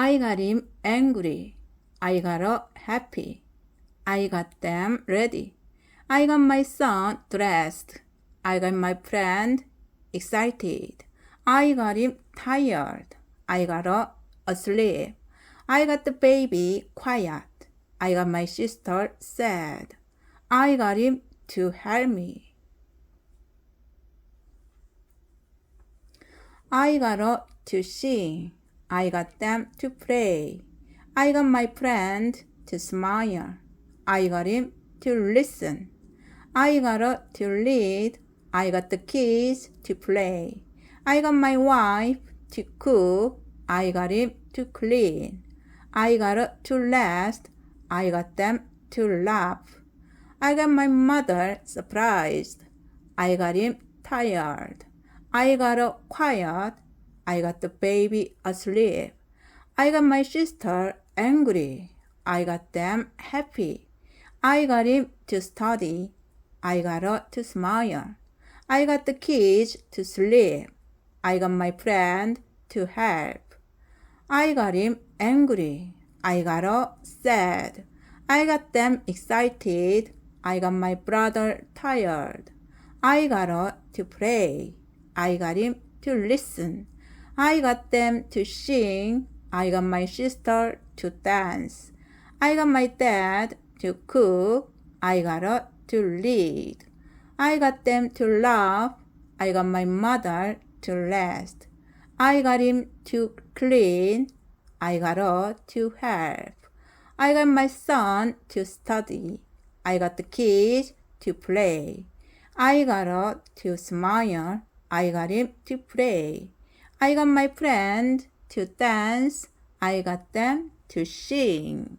I got him angry. I got her happy. I got them ready. I got my son dressed. I got my friend excited. I got him tired. I got her asleep. I got the baby quiet. I got my sister sad. I got him to help me. I got her to sing. I got them to play. I got my friend to smile. I got him to listen. I got her to read. I got the kids to play. I got my wife to cook. I got him to clean. I got her to rest. I got them to laugh. I got my mother surprised. I got him tired. I got her quiet. I got the baby asleep. I got my sister angry. I got them happy. I got him to study. I got her to smile. I got the kids to sleep. I got my friend to help. I got him angry. I got her sad. I got them excited. I got my brother tired. I got her to pray. I got him to listen. I got them to sing. I got my sister to dance. I got my dad to cook. I got her to read. I got them to laugh. I got my mother to rest. I got him to clean. I got her to help. I got my son to study. I got the kids to play. I got her to smile. I got him to play. I got my friend to dance. I got them to sing.